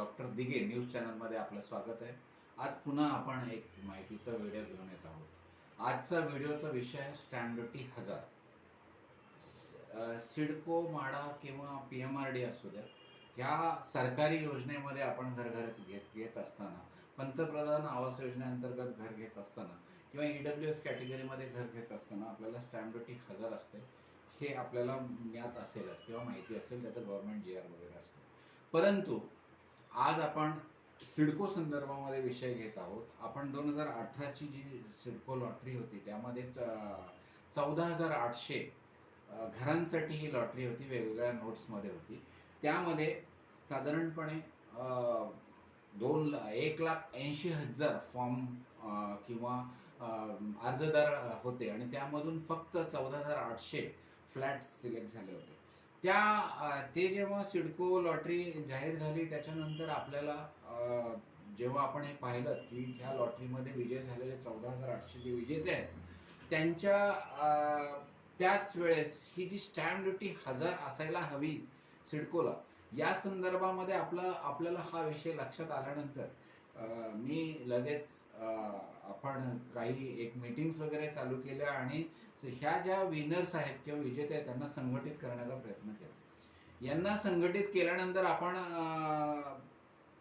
Doctor दिगे news चॅनलमध्ये आपलं स्वागत आहे. आज पुन्हा आपण एक माहितीचा व्हिडिओ घेऊन येत आहोत. आजचा व्हिडिओचा विषय आहे स्टॅम्प हजार सिडको माडा किंवा पी एम आर डी असू द्या ह्या सरकारी योजनेमध्ये आपण घर घेत घेत असताना पंतप्रधान आवास योजनेअंतर्गत घर घेत असताना किंवा ई डब्ल्यू एस कॅटेगरीमध्ये घर घेत असताना आपल्याला स्टॅम्प हजार असते. हे आपल्याला ज्ञात असेलच किंवा माहिती असेल त्याचं गव्हर्नमेंट जी आर वगैरे असतं. परंतु आज आपण सिडको संदर्भामध्ये विषय घेत आहोत. आपण दोन हजार अठराची जी सिडको लॉटरी होती त्यामध्ये चौदा हजार आठशे घरांसाठी ही लॉटरी होती वेगवेगळ्या नोट्समध्ये होती. त्यामध्ये साधारणपणे दोन एक लाख ऐंशी हजार फॉर्म किंवा अर्जदार होते. आणि त्यामधून फक्त चौदा हजार आठशे फ्लॅट सिलेक्ट झाले होते. त्या ते जेव्हा सिडको लॉटरी जाहीर झाली त्याच्यानंतर आपल्याला जेव्हा आपण हे पाहिलं की ह्या लॉटरीमध्ये विजय झालेले चौदा हजार आठशे जे विजेते आहेत त्यांच्या त्याच वेळेस ही जी स्टॅम्प ड्युटी हजार असायला हवी सिडकोला या संदर्भामध्ये आपला आपल्याला हा विषय लक्षात आल्यानंतर मी लगेच आपण काही एक मीटिंग्स वगैरे चालू केल्या आणि ह्या ज्या विनर्स आहेत किंवा विजेते आहेत त्यांना संघटित करण्याचा प्रयत्न केला. यांना संघटित केल्यानंतर आपण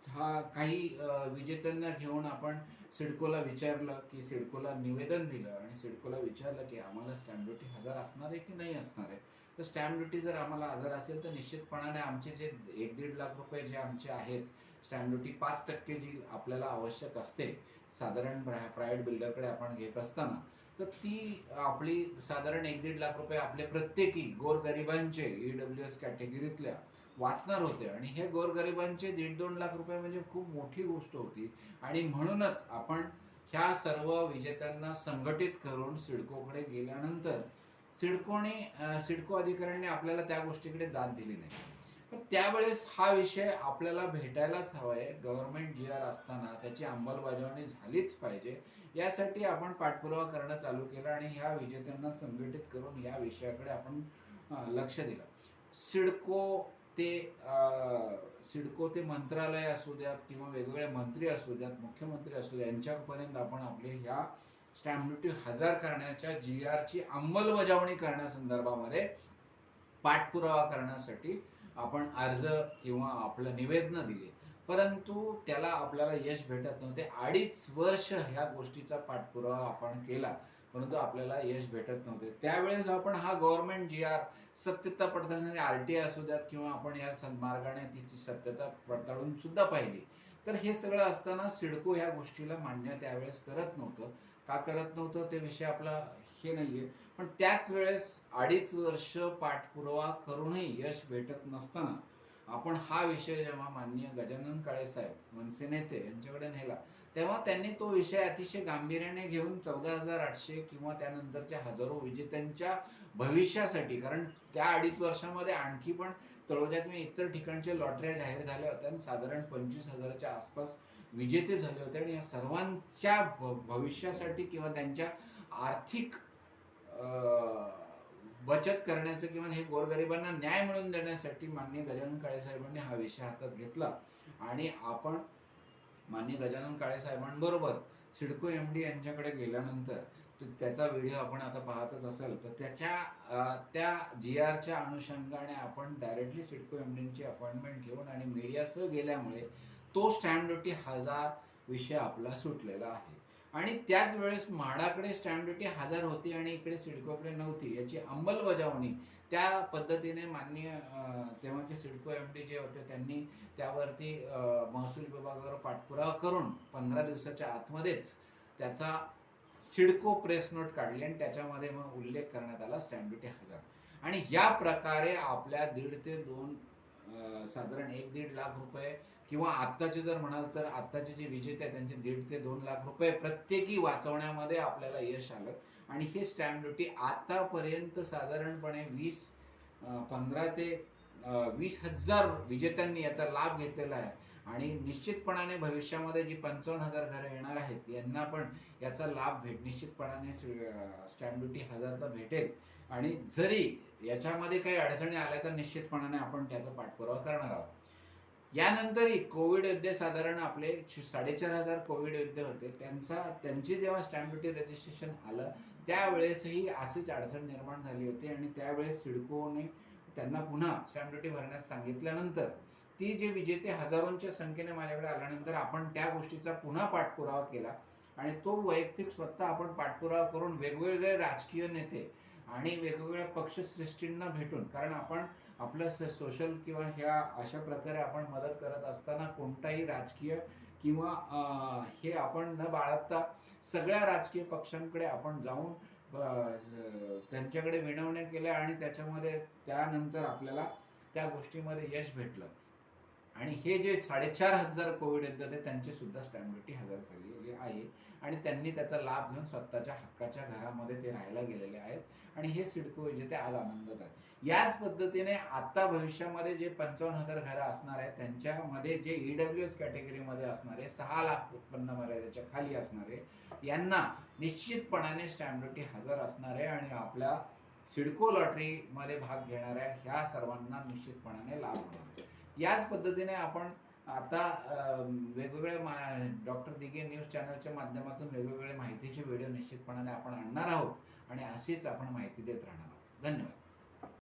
हा काही विजेत्यांना घेऊन आपण सिडकोला विचारलं की सिडकोला निवेदन दिलं आणि सिडकोला विचारलं की आम्हाला स्टॅम्प ड्युटी हजार असणार आहे की नाही असणार आहे? तर स्टॅम्प ड्युटी जर आम्हाला हजार असेल तर निश्चितपणाने आमचे जे एक दीड लाख रुपये जे आमचे आहेत स्टॅम्प ड्युटी पाच टक्के जी आपल्याला आवश्यक असते साधारण प्रायव्हेट बिल्डरकडे आपण घेत असताना तर ती आपली साधारण एक दीड लाख रुपये आपले प्रत्येकी गोरगरिबांचे ई डब्ल्यू एस कॅटेगरीतल्या वाचणार होते. आणि हे गोरगरिबांचे दीड दोन लाख रुपये म्हणजे खूप मोठी गोष्ट होती. आणि म्हणूनच आपण ह्या सर्व विजेत्यांना संघटित करून सिडकोकडे गेल्यानंतर सिडकोने सिडको अधिकाऱ्यांनी आपल्याला त्या गोष्टीकडे दाद दिली नाही. त्यावेळेस हा विषय आपल्याला भेटायलाच हवा आहे गव्हर्नमेंट जी आर असताना त्याची अंमलबजावणी झालीच पाहिजे. यासाठी आपण पाठपुरावा करणं चालू केलं आणि ह्या विजेत्यांना संघटित करून या विषयाकडे आपण लक्ष दिलं. सिडको ते सिडको ते मंत्रालय असू द्यात किंवा वेगवेगळे मंत्री असू द्यात मुख्यमंत्री असू द्या यांच्यापर्यंत आपण आपले ह्या स्टॅम्प ड्युटी हजार करण्याच्या जी आरची अंमलबजावणी करण्यासंदर्भामध्ये पाठपुरावा करण्यासाठी आपण अर्ज किंवा आपलं निवेदनं दिले. परंतु त्याला आपल्याला यश भेटत नव्हते. अडीच वर्ष ह्या गोष्टीचा पाठपुरावा आपण केला. परंतु आपल्याला यश भेटत नव्हते. त्यावेळेस आपण हा गव्हर्नमेंट जी आर सत्यता पडताळण्यासाठी आर टी आय असू द्यात किंवा आपण या सं- मार्गाने तिची सत्यता पडताळून सुद्धा पाहिली. तर हे सगळं असताना सिडको ह्या गोष्टीला मान्य त्यावेळेस करत नव्हतं. का करत नव्हतं? ते विषय आपला हे नाहीये. पण त्याच वेळेस अडीच वर्ष पाठपुरावा करूनही यश भेटत नसताना आपण हा विषय जेव्हा माननीय गजानन काळे साहेब मनसे नेते यांच्याकडे नेला तेव्हा त्यांनी तो विषय अतिशय गांभीर्याने घेऊन चौदा हजार आठशे किंवा त्यानंतरच्या हजारो विजेत्यांच्या भविष्यासाठी कारण त्या अडीच वर्षामध्ये आणखी पण तळोजा किंवा इतर ठिकाणच्या लॉटऱ्या जाहीर झाल्या होत्या आणि साधारण पंचवीस हजाराच्या आसपास विजेते झाले होते. आणि या सर्वांच्या भविष्यासाठी किंवा त्यांच्या आर्थिक बचत करण्याचं किंवा हे गोरगरिबांना न्याय मिळवून देण्यासाठी मान्य गजानन काळे साहेबांनी हा विषय हातात घेतला. आणि आपण मान्य गजानन काळे साहेबांबरोबर सिडको एम डी यांच्याकडे गेल्यानंतर त्याचा व्हिडिओ आपण आता पाहतच असेल तर त्याच्या त्या जी आरच्या अनुषंगाने आपण डायरेक्टली सिडको एम डींची अपॉइंटमेंट घेऊन आणि मीडियासह गेल्यामुळे तो स्टँड ड्युटी हजार विषय आपला सुटलेला आहे. आणि त्याच वेळेस म्हाडाकडे स्टॅम्प ड्युटी हजार होती आणि इकडे सिडकोकडे नव्हती. याची अंमलबजावणी त्या पद्धतीने माननीय तेव्हाचे सिडको एम डी जे होते त्यांनी त्यावरती महसूल विभागावर पाठपुरावा करून पंधरा दिवसाच्या आतमध्येच त्याचा सिडको प्रेस नोट काढली आणि त्याच्यामध्ये मग उल्लेख करण्यात आला स्टॅम्प ड्युटी हजार. आणि या प्रकारे आपल्या दीड ते दोन साधारण एक दीड लाख रुपये किंवा आत्ताचे जर म्हणाल तर आत्ताचे जे विजेते आहेत त्यांचे दीड ते दोन लाख रुपये प्रत्येकी वाचवण्यामध्ये आपल्याला यश आलं. आणि हे स्टॅम्प ड्युटी आतापर्यंत साधारणपणे वीस पंधरा ते वीस हजार विजेत्यांनी याचा लाभ घेतलेला आहे. आणि निश्चितपणाने भविष्यामध्ये जी पंचावन्न हजार घरं येणार आहेत यांना पण याचा लाभ भेट निश्चितपणाने स्टॅम्प ड्युटी हजारचा भेटेल. आणि जरी याच्यामध्ये काही अडचणी आल्या तर निश्चितपणाने आपण त्याचा पाठपुरावा करणार आहोत. यानंतरही कोविड योद्धे साधारण आपले साडेचार हजार कोविड योद्धे होते. त्यांचा त्यांची जेव्हा स्टॅम्प ड्युटी रजिस्ट्रेशन आलं त्यावेळेसही अशीच अडचण निर्माण झाली होती आणि त्यावेळेस सिडकोने त्यांना पुन्हा स्टॅम्प ड्युटी भरण्यास सांगितल्यानंतर ती जे विजेते हजारोंच्या संख्येने माझ्याकडे आल्यानंतर आपण त्या गोष्टीचा पुन्हा पाठपुरावा केला आणि तो वैयक्तिक स्वतः आपण पाठपुरावा करून वेगवेगळे राजकीय नेते आणि वेगवेगळ्या पक्षश्रेष्ठींना भेटून कारण आपण आपलं सोशल किंवा ह्या अशा प्रकारे आपण मदत करत असताना कोणताही राजकीय किंवा हे आपण न बाळगता सगळ्या राजकीय पक्षांकडे आपण जाऊन त्यांच्याकडे विनवण्या केल्या आणि त्याच्यामध्ये त्यानंतर आपल्याला त्या गोष्टीमध्ये यश भेटलं. आणि हे जे साडेचार हजार कोविड योद्धे त्यांची सुद्धा स्टॅम्प ड्युटी हजर झालेली आहे. आणि त्यांनी त्याचा लाभ घेऊन स्वतःच्या हक्काच्या घरामध्ये ते राहायला गेलेले आहेत. आणि हे सिडको विजेते आज आनंदात आहेत याच पद्धतीने आता भविष्यामध्ये जे पंचावन्न हजार घरं असणार आहेत त्यांच्यामध्ये जे ई ईडब्ल्यू एस कॅटेगरीमध्ये असणारे सहा लाख उत्पन्न मर्यादेच्या खाली असणारे यांना निश्चितपणाने स्टॅम्प ड्युटी हजर असणार आहे आणि आपल्या सिडको लॉटरीमध्ये भाग घेणाऱ्या ह्या सर्वांना निश्चितपणाने लाभ होणार आहे. याच पद्धतीने आपण आता वेगवेगळ्या मा डॉक्टर दिगे न्यूज चॅनलच्या माध्यमातून वेगवेगळे माहितीचे व्हिडिओ निश्चितपणाने आपण आणणार आहोत आणि अशीच आपण माहिती देत राहणार आहोत. धन्यवाद.